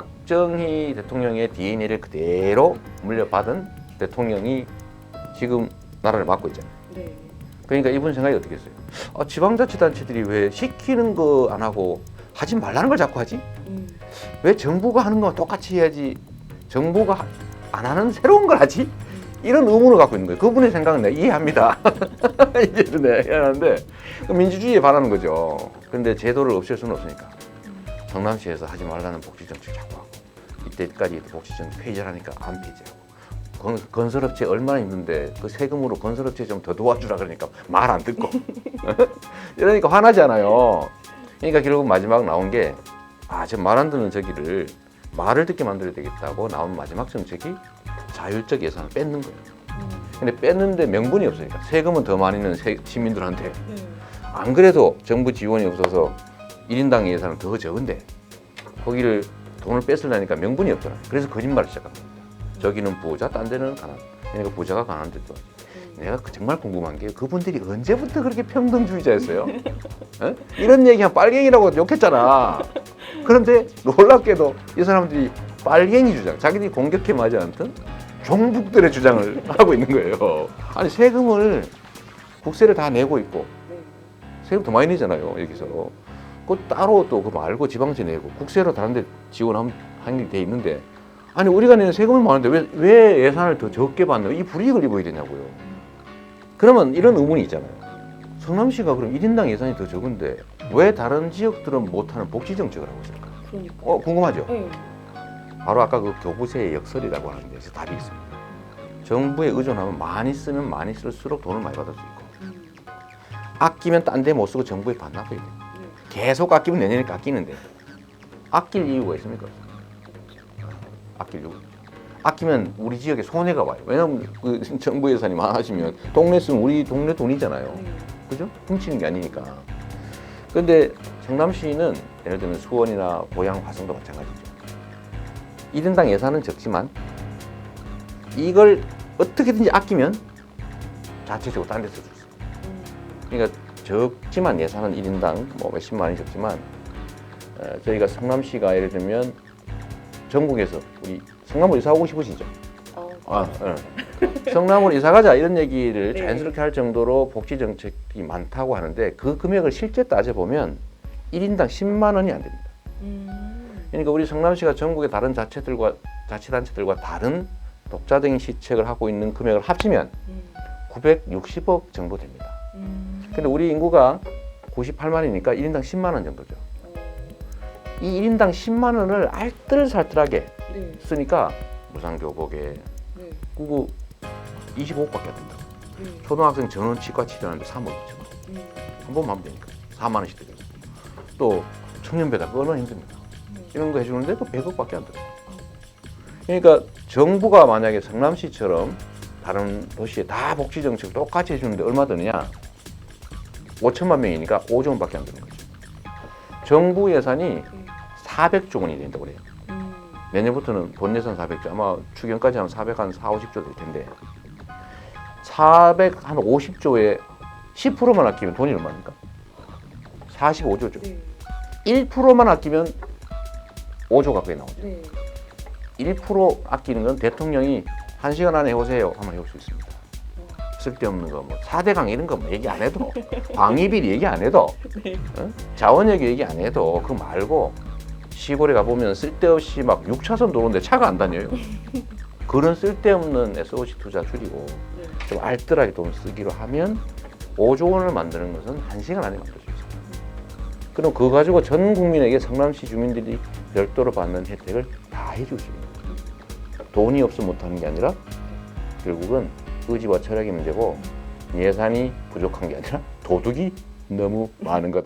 박정희 대통령의 DNA를 그대로 물려받은 대통령이 지금 나라를 맡고 있잖아요. 네. 그러니까 이분 생각이 어떻게 했어요? 아, 지방자치단체들이 왜 시키는 거 안 하고 하지 말라는 걸 자꾸 하지? 음. 왜 정부가 하는 거 똑같이 해야지 정부가 하- 안 하는 새로운 걸 하지? 이런 의문을 갖고 있는 거예요. 그분의 생각은 내가 이해합니다. 내가 이해하는데 그 민주주의에 반하는 거죠. 근데 제도를 없앨 수는 없으니까 성남시에서 하지 말라는 복지정책 자꾸 하고 이때까지 복지정책 폐지하니까 안 폐지하고 건, 건설업체 얼마나 힘든데 그 세금으로 건설업체 좀 더 도와주라 그러니까 말 안 듣고 이러니까 화나잖아요. 그러니까 결국 마지막 나온 게 아, 저 말 안 듣는 저기를 말을 듣게 만들어야 되겠다고 나온 마지막 정책이 자율적 예산을 뺏는 거예요. 음. 근데 뺐는데 명분이 없으니까 세금은 더 많이 는 시민들한테 네. 안 그래도 정부 지원이 없어서 1인당 예산은 더 적은데 거기를 돈을 뺏으려니까 명분이 없더라. 그래서 거짓말을 시작한 겁니다. 저기는 부자, 딴 데는 가난. 그러니까 부자가 가난한데 또 음. 내가 그 정말 궁금한 게 그분들이 언제부터 그렇게 평등주의자였어요? 어? 이런 얘기하면 빨갱이라고 욕했잖아. 그런데 놀랍게도 이 사람들이 빨갱이 주장, 자기들이 공격해 맞지 않던 종북들의 주장을 하고 있는 거예요. 아니 세금을 국세를 다 내고 있고 네. 세금 더 많이 내잖아요 여기서. 그 따로 또 그거 말고 지방세 내고 국세로 다른데 지원하는 한게 돼 있는데 아니 우리가 내는 세금이 많은데 왜, 왜 예산을 더 적게 받는 이 불이익을 입어야 되냐고요. 그러면 이런 의문이 있잖아요. 성남시가 그럼 1인당 예산이 더 적은데 왜 다른 지역들은 못하는 복지 정책을 하고 있을까? 그러니까. 어 궁금하죠? 네. 바로 아까 그 교부세의 역설이라고 하는 데서 답이 있습니다. 정부에 의존하면 많이 쓰면 많이 쓸수록 돈을 많이 받을 수 있고 음. 아끼면 딴 데 못 쓰고 정부에 반납해야 돼. 네. 계속 아끼면 내년에 깎이는데 아낄 이유가 있습니까? 아낄 이유. 아끼면 우리 지역에 손해가 와요. 왜냐하면 그 정부 예산이 많아지면 동네 쓰면 우리 동네 돈이잖아요. 네. 그죠? 훔치는 게 아니니까. 근데 성남시는 예를 들면 수원이나 고양, 화성도 마찬가지죠. 1인당 예산은 적지만 이걸 어떻게든지 아끼면 자체적으로 딴데쓸수 있어요. 음. 그러니까 적지만 예산은 1인당 뭐 몇십만 원이 적지만 어, 저희가 성남시가 예를 들면 전국에서 우리 성남으로 이사 오고 싶으시죠? 어, 아, 예. 성남으로 이사 가자 이런 얘기를 네. 자연스럽게 할 정도로 복지 정책이 많다고 하는데 그 금액을 실제 따져 보면 1인당 10만 원이 안 됩니다. 음. 그러니까 우리 성남시가 전국의 다른 자체들과 자치단체들과 다른 독자적인 시책을 하고 있는 금액을 합치면 음. 960억 정도 됩니다. 음. 근데 우리 인구가 98만이니까 1인당 10만 원 정도죠. 어. 이 1인당 10만 원을 알뜰살뜰하게 네. 쓰니까 무상교복에 네. 그거 25억밖에 안 된다. 네. 초등학생 전원 치과 치료하는데 3억 2천 원. 음. 한 번만 하면 되니까 4만 원씩 들고 또 청년배다 그거 얼마나 힘듭니까? 네. 이런 거 해주는데 또 100억밖에 안 들어요. 그러니까 정부가 만약에 성남시처럼 다른 도시에 다 복지 정책 똑같이 해주는데 얼마 드느냐? 5천만 명이니까 5조 원밖에 안 드는 거죠. 정부 예산이 네. 400조 원이 된다고 그래요. 음. 내년부터는 본 예산 400조 아마 추경까지 하면 400 한 4, 50조 될 텐데 400 한 50조에 10%만 아끼면 돈이 얼마입니까? 45조죠. 네. 1%만 아끼면 5조 가까이 나오죠. 네. 1% 아끼는 건 대통령이 한 시간 안에 해오세요 하면 해올 수 있습니다. 와. 쓸데없는 거 뭐 4대강 이런 거 뭐 얘기 안 해도 방위비리 얘기 안 해도 네. 어? 자원력 얘기 안 해도 그거 말고 시골에 가보면 쓸데없이 막 6차선 도로인데 차가 안 다녀요. 그런 쓸데없는 SOC 투자 줄이고 네. 좀 알뜰하게 돈 쓰기로 하면 5조 원을 만드는 것은 한 시간 안에 만들 수 있습니다. 그럼 그거 가지고 전 국민에게 성남시 주민들이 별도로 받는 혜택을 다 해줄 수 있는 거예요. 돈이 없으면 못하는 게 아니라 결국은 의지와 철학의 문제고 예산이 부족한 게 아니라 도둑이 너무 많은 거다.